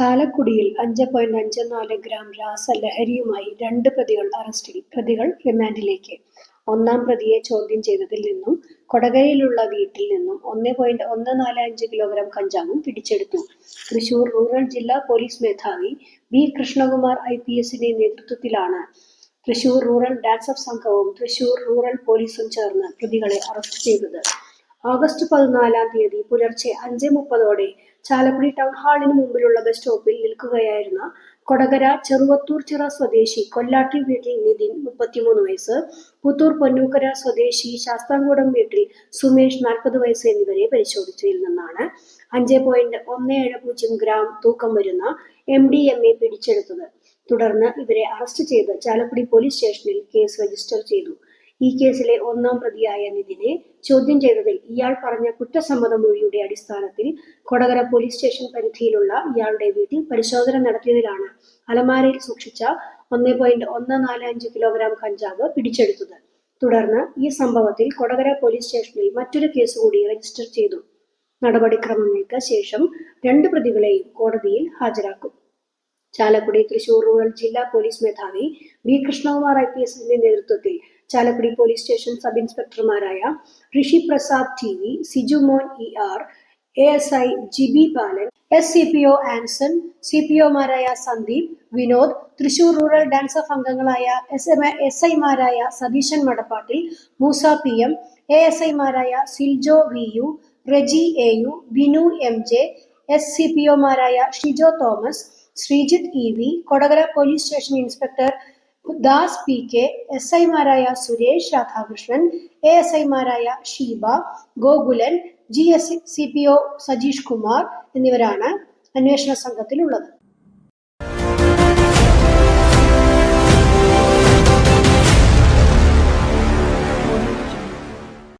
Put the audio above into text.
ചാലക്കുടിയിൽ അഞ്ച് പോയിന്റ് അഞ്ച് നാല് ഗ്രാം രാസലഹരിയുമായി രണ്ട് പ്രതികൾ അറസ്റ്റിൽ പ്രതികൾ റിമാൻഡിലേക്ക്. ഒന്നാം പ്രതിയെ ചോദ്യം ചെയ്തതിൽ നിന്നും കൊടകരയിലുള്ള വീട്ടിൽ നിന്നും ഒന്ന് പോയിന്റ് ഒന്ന് നാല് അഞ്ച് കിലോഗ്രാം കഞ്ചാവും പിടിച്ചെടുത്തു. തൃശൂർ റൂറൽ ജില്ലാ പോലീസ് മേധാവി ബി കൃഷ്ണകുമാർ ഐ പി എസിന്റെ നേതൃത്വത്തിലാണ് തൃശൂർ റൂറൽ ഡാൻസ് ഓഫ് സംഘവും തൃശൂർ റൂറൽ പോലീസും ചേർന്ന് പ്രതികളെ അറസ്റ്റ് ചെയ്തത്. ഓഗസ്റ്റ് പതിനാലാം തീയതി പുലർച്ചെ അഞ്ച് മുപ്പതോടെ ചാലക്കുടി ടൗൺ ഹാളിന് മുമ്പിലുള്ള സ്റ്റോപ്പിൽ നിൽക്കുകയായിരുന്ന കൊടകര ചെറുവത്തൂർ ചിറ സ്വദേശി കൊല്ലാട്ടി വീട്ടിൽ നിതിൻ മുപ്പത്തിമൂന്ന് വയസ്സ് പുത്തൂർ പൊന്നൂക്കര സ്വദേശി ശാസ്താംകൂടം വീട്ടിൽ സുമേഷ് നാൽപ്പത് വയസ്സ് എന്നിവരെ പരിശോധിച്ചതിൽ നിന്നാണ് അഞ്ച് പോയിന്റ് ഒന്ന് ഏഴ് പൂജ്യം ഗ്രാം തൂക്കം വരുന്ന എം ഡി എം എ പിടിച്ചെടുത്തത്. തുടർന്ന് ഇവരെ അറസ്റ്റ് ചെയ്ത് ചാലക്കുടി പോലീസ് സ്റ്റേഷനിൽ കേസ് രജിസ്റ്റർ ചെയ്തു. ഈ കേസിലെ ഒന്നാം പ്രതിയായ നിതിനെ ചോദ്യം ചെയ്തതിൽ ഇയാൾ പറഞ്ഞ കുറ്റസമ്മത മൊഴിയുടെ അടിസ്ഥാനത്തിൽ കൊടകര പോലീസ് സ്റ്റേഷൻ പരിധിയിലുള്ള ഇയാളുടെ വീട്ടിൽ പരിശോധന നടത്തിയതിലാണ് അലമാരയിൽ സൂക്ഷിച്ച ഒന്ന് പോയിന്റ് ഒന്ന് നാല് അഞ്ച് കിലോഗ്രാം കഞ്ചാവ് പിടിച്ചെടുത്തത്. തുടർന്ന് ഈ സംഭവത്തിൽ കൊടകര പോലീസ് സ്റ്റേഷനിൽ മറ്റൊരു കേസ് കൂടി രജിസ്റ്റർ ചെയ്തു. നടപടിക്രമങ്ങൾക്ക് ശേഷം രണ്ട് പ്രതികളെയും കോടതിയിൽ ഹാജരാക്കും. ചാലക്കുടി തൃശൂർ റൂറൽ ജില്ലാ പോലീസ് മേധാവി ബി കൃഷ്ണകുമാർ ഐ പി എസിന്റെ നേതൃത്വത്തിൽ Chalakudy police station sub ഇൻസ്പെക്ടർമാരായ Rishi Prasad T V Sijumon E R A S I Jibi Balan S C P O Anson C P ഒമാരായ Sandeep Vinod Thrissur rural DANSAF അംഗങ്ങളായ എസ് എം എസ് ഐമാരായ Satheesan Madappattil Moosa P M A S ഐമാരായ Siljo V U Reji A U Binu M J S C P ഒമാരായ Shijo Thomas Sreejith E V Kodakara police station inspector Das P K S ഐമാരായ Suresh Radhakrishnan A S ഐമാരായ Sheeba Gokulan G S C P O Sajeesh Kumar എന്നിവരാണ് അന്വേഷണ സംഘത്തിലുള്ളത്.